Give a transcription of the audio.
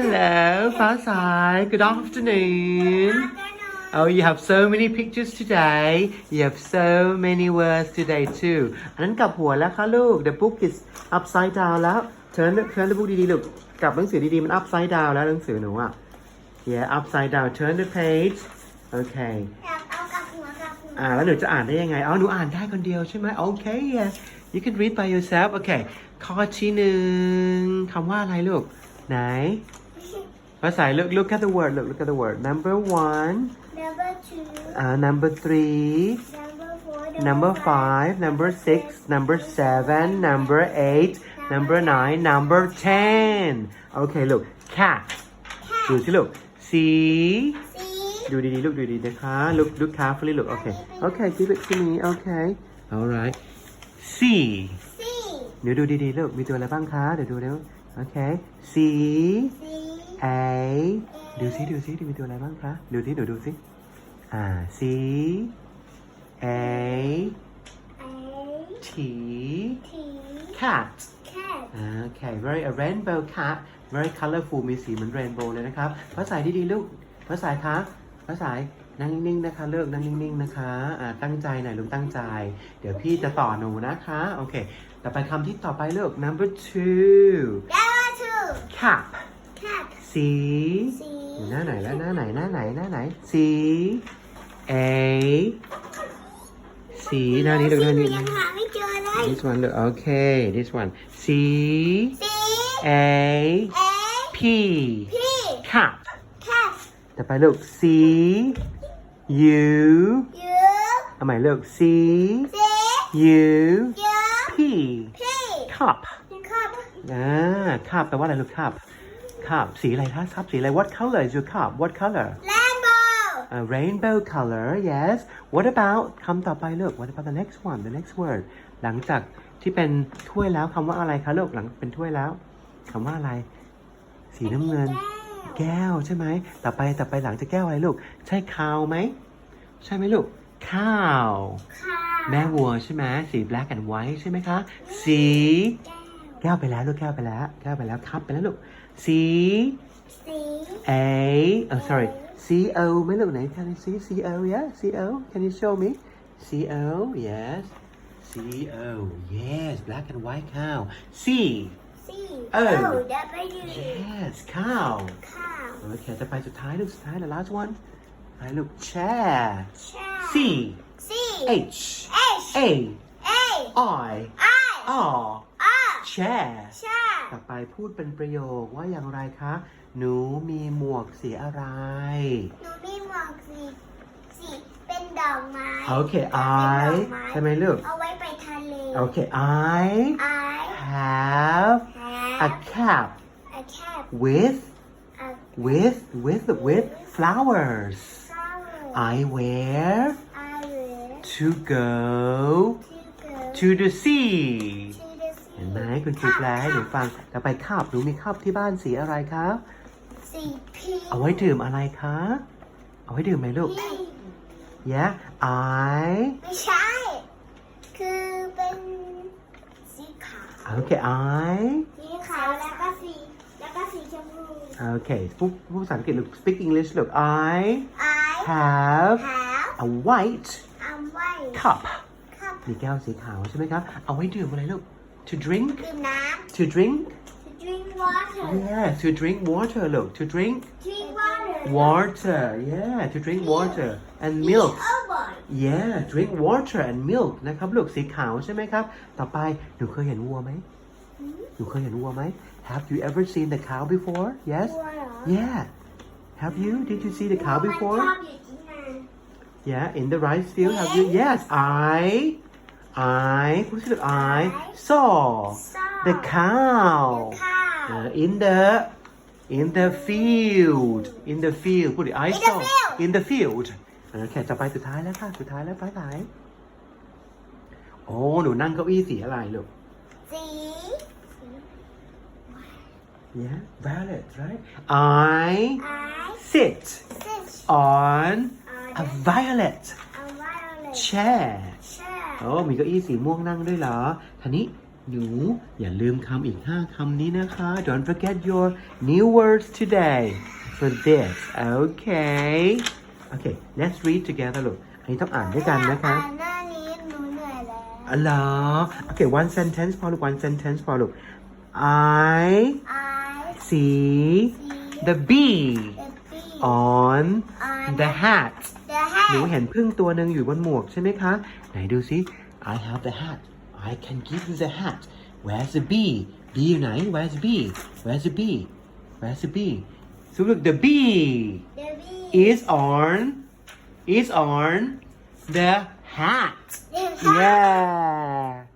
hello ฟ้าใส good afternoon Oh you have so many pictures today you have so many words today too อันนั้นกลับหัวแล้วค่ะลูก the book is upside down แล้ว turn turn the book ดีๆลูกกลับหนังสือดีๆ มัน upside down แล้วหนังสือหนูอะ yeah upside down turn the page okay อ่าแล้วหนูจะอ่านได้ยังไงอ๋อหนูอ่านได้คนเดียวใช่ไหมโอเค yeah you can read by yourself โอเคข้อที่หนึ่งคำว่าอะไรลูกไหน ภาษา look look at the word look look at the word number one number two อ่า number three number four number five number six number seven number eight number nine number ten โอเคลูก cat ดูสิลูก C C ดูดีๆลูกดูดีๆนะคะ look look carefully look okay okay give it to me okay alright C C เดี๋ยวดูดีๆลูกมีตัวอะไรบ้างคะเดี๋ยวดูเร็วโอเค C C A ดูซิดูซิมีตัวอะไรบ้างคะดูซิหนูดูซิอ่า C A A T T cat cat อ่าโอเค very a rainbow cat very colorful มีสีเหมือน rainbow เลยนะครับภาษาดีๆลูกภาษาคะภาษานั่งนิ่งๆนะคะ เลิกนั่งนิ่งๆนะคะอ่าตั้งใจหน่อยลูกตั้งใจ เดี๋ยวพี่จะต่อหนูนะคะ โอเค ต่อไปคำที่ต่อไปลูก number two number two cap cat C C อยู่หน้าไหนแล้วหน้าไหนหน้าไหนหน้าไหน C A C หน้านี้ลูกหน้านี้ ยังหาไม่เจอเลย this one look okay this one C C A A P P cap cat ต่อไปลูก C U U เอาใหม่ลูก C C U U P P cup ครับอ่า cup แปลว่าอะไรลูก cup cup สีอะไรคะครับสีอะไร what color is your cup what color rainbow a rainbow color yes what about คำต่อไปลูก what about the next one the next word หลังจากที่เป็นถ้วยแล้วคำว่าอะไรคะลูกหลังเป็นถ้วยแล้วคำว่าอะไร สีน้ำเงิน แก้วใช่ไหมต่อไปต่อไปหลังจากแก้วอะไรลูก ใช่ข้าวไหมใช่ไหมลูกข้าวค่ะแม่วัวใช่ไหมสี black and white ใช่ไหมคะ สีแก้วแก้วไปแล้วลูกแก้วไปแล้ว แก้วไปแล้วครับไปแล้วลูก สี สี A oh sorry C O ไหม่ลูกไหน can you see C O yeah C O can you show me C O yes C O yes black and white cow C สี เออ เดี๋ยวไปดู yes cow ข้าว โอเคจะไปสุดท้ายลูกสุดท้าย the last one ไปลูก chair แช่ C สี H H A A I I R R chair แช่ ต่อไปพูดเป็นประโยคว่าอย่างไรคะ หนูมีหมวกสีอะไร หนูมีหมวกสีสีเป็นดอกไม้โอเคเป็น I ดอกไใช่ไหมลูกเอาไว้ไปทะเลโอเค I I have a have cap a cat with a with with with flowers flower I wear I will to go to go to the sea to the sea เห็นไหมคุณครูแปลให้หนูฟังต่อไปคาบหนูมีคาบที่บ้านสีอะไรคะสีพีเอาไว้ดื่มอะไรคะ เอาไว้ดื่มไหมลูกพี Yeah I ไม่ใช่ คือเป็นสีขาว โอเค I สีขาวแล้วก็สีแล้วก็สีชมพูโอเคพูดพูดภาษาอังกฤษลูก speak English ลูก I I have have a white a white cup cup มีแก้วสีขาวใช่ไหมครับ เอาไว้ดื่มอะไรลูก to drink ดื่มน้ to drink ำ to drink water yeah to drink water ลูก to drink drink water water yeah to drink water and milk โอ้บอย yeah drink water and milk นะครับลูกสีขาวใช่ไหมครับ ต่อไปหนูเคยเห็นวัวไหมหนูเคยเห็นวัวไหม Have you ever seen the cow before yes วัวเหรอ yeah Have you did you see the cow มัน before ชอบอยู่ที่นั่น Yeah, in the rice field. Have you? Yes, I, I, who's it? I saw saw the cow ข้าว uh, in the in the field. In the field. Put it. I In the saw field. in the field. โอเคจะไปสุดท้ายแล้วค่ะ สุดท้ายแล้วไปไหนโอ้ หนูนั่งเก้าอี้สีอะไรลูก สี Yeah, violet, right? I I sit sit on a on violet a violet chair. chair โอ้มีเก้าอี้สีม่วงนั่งด้วยเหรอทีนี้หนูอย่าลืมคำอีก 5 คำนี้นะคะ Don't forget your new words today for this okay okay let's read together ลูกอันนี้ต้องอ่านด้วยกันนะคะอ่านหน้านี้หนูเหนื่อยแล้ว อ๋อเหรอ okay one sentence พอลูก one sentence พอลูก I I see see the bee the bee on on the hat the หนู hat เห็นพึ่งตัวหนึ่งอยู่บนหมวกใช่ไหมคะ ไหนดูซิ I have the hat I can give you the hat Where's the bee bee อยู่ไหน Where's the bee Where's the bee Where's the bee so look the bee the bee is on is on the hat the hat yeah